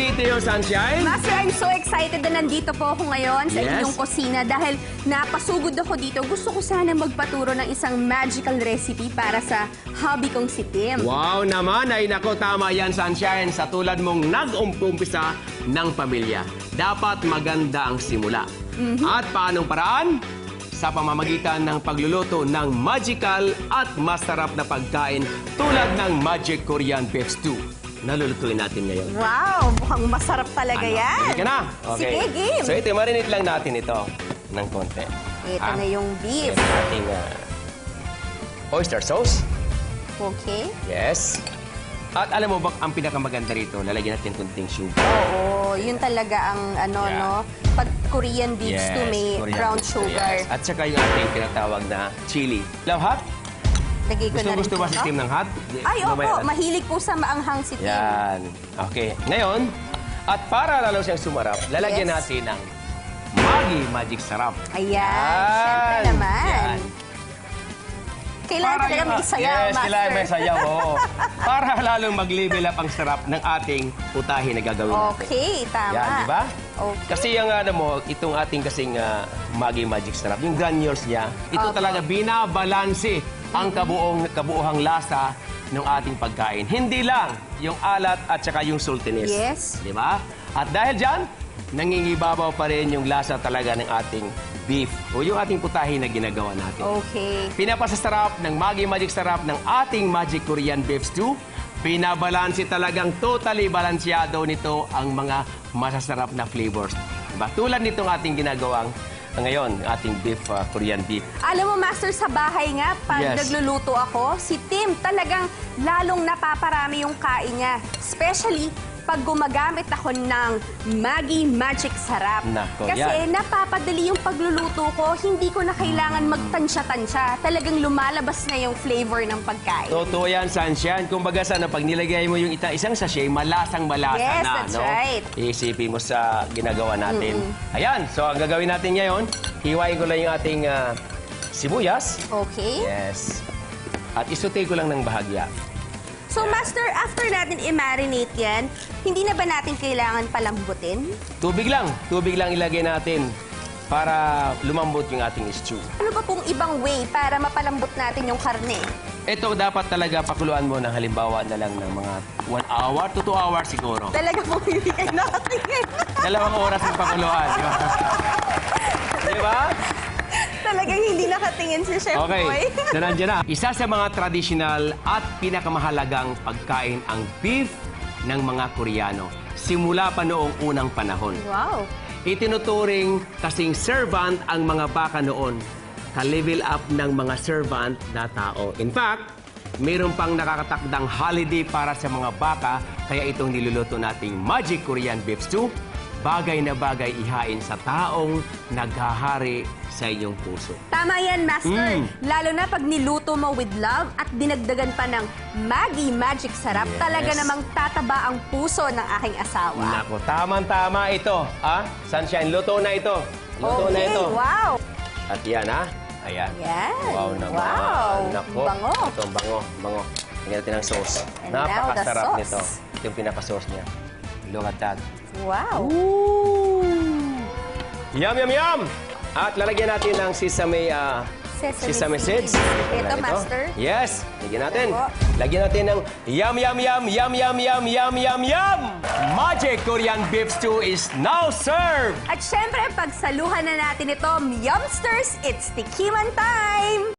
Tito yung Sunshine? Master, I'm so excited na nandito po ako ngayon sa Yes. inyong kusina dahil napasugod ako dito. Gusto ko sana magpaturo ng isang magical recipe para sa hobby kong si Tim. Wow naman, ay nako tama yan Sunshine. Sa tulad mong nag-umpisa ng pamilya, dapat maganda ang simula. At paanong paraan? Sa pamamagitan ng pagluluto ng magical at masarap na pagkain tulad ng Magic Korean Beef Stew. Nalulutuin natin ngayon. Wow, mukhang masarap talaga Ano? yan. Ka na? Sige, game. So ito, marinate lang natin ito ng konti. Ito Ah, na yung beef. Ang ating ah, oyster sauce. Okay. Yes. At alam mo ba, ang pinakamaganda rito, lalagyan natin kunting sugar. Oo, yun talaga ang ano, Yeah. no? Pag Korean beef stew, may Korean brown sugar. Yes. At saka yung ating tinatawag na chili. Love hot? Lagay ko Gusto, na rin gusto ba si Tim ng hot? Ay, opo. Mamaya- Mahilig po sa maanghang si Tim. Yan. Okay. Ngayon, at para lalo siyang sumarap, lalagyan Yes. natin ng Maggi Magic Sarap. Ayan, Yan. syempre naman. Yan. Kailangan Para talaga may sayaw, Yes, Master. kailangan may sayaw, oo. Para lalong mag-level up ang sarap ng ating putahe na gagawin natin. Okay, tama. Yan, di ba? Okay. Kasi yung ano mo, itong ating kasing uh, Maggi Magic Sarap, yung granules niya, ito Opo. talaga binabalanse ang kabuong kabuuhang lasa ng ating pagkain. Hindi lang yung alat at saka yung saltiness. Yes. Di ba? At dahil dyan, nangingibabaw pa rin yung lasa talaga ng ating beef o yung ating putahe na ginagawa natin. Okay. Pinapasasarap ng Maggi Magic Sarap ng ating Magic Korean Beef Stew. Binabalansi talagang totally balansyado nito ang mga masasarap na flavors. Diba? Tulad nitong ating ginagawang ngayon, ating beef, uh, Korean beef. Alam mo, Master, sa bahay nga, pag Yes. nagluluto ako, si Tim talagang lalong napaparami yung kain niya. Especially pag gumagamit ako ng Maggi Magic Sarap. Nako, Kasi yan. napapadali yung pagluluto ko, hindi ko na kailangan magtansya-tansya. Talagang lumalabas na yung flavor ng pagkain. Totoo yan, Sunshine. Kung baga sana, pag nilagay mo yung ita, isang sachet, malasang malasa Yes, na. that's no? right. Iisipin mo sa ginagawa natin. Ayan, so ang gagawin natin ngayon, hiwain ko lang yung ating uh, sibuyas. Okay? Yes. At isutay ko lang ng bahagya. So, Master, after natin i-marinate yan, hindi na ba natin kailangan palambutin? Tubig lang. Tubig lang ilagay natin para lumambot yung ating stew. Ano ba pong ibang way para mapalambot natin yung karne? Ito dapat talaga pakuluan mo ng halimbawa na lang ng mga 1 hour to 2 hours siguro. Talaga po hindi kayo nakatingin. Dalawang oras ng pakuluan. Di ba? Di ba? Talagang hindi nakatingin si Chef Okay, Boy. so nandiyan na. Isa sa mga traditional at pinakamahalagang pagkain ang beef ng mga Koreano. Simula pa noong unang panahon. wow. Itinuturing kasing servant ang mga baka noon. Ka-level up ng mga servant na tao. In fact, mayroon pang nakakatakdang holiday para sa mga baka, kaya itong niluluto nating Magic Korean Beef Stew, bagay na bagay ihain sa taong naghahari sa iyong puso. Tama yan, Master. Mm. Lalo na pag niluto mo with love at dinagdagan pa ng Maggi Magic Sarap, Yes. talaga namang tataba ang puso ng aking asawa. Nako, tamang-tama ito. Ah, Sunshine, luto na ito. Luto na Okay, ito. wow. At yan, ha? Ayan. Yan. Wow naman. Wow. Nako. Bango. Ito, bango. Bango. Lagyan natin ng sauce. Napakasarap nito. Ito yung pinaka-sauce niya. Look at that. Wow. Yum, yum, yum! At lalagyan natin ng sesame, ah, Sesame seeds. seeds. Ito, Master. Yes. Lagyan natin. Lagyan natin ng yum, yum, yum, yum, yum, yum, yum, yum, yum! Magic Korean Beef Stew is now served! At syempre, pagsaluhan na natin ito, Yumsters, it's Tikiman time!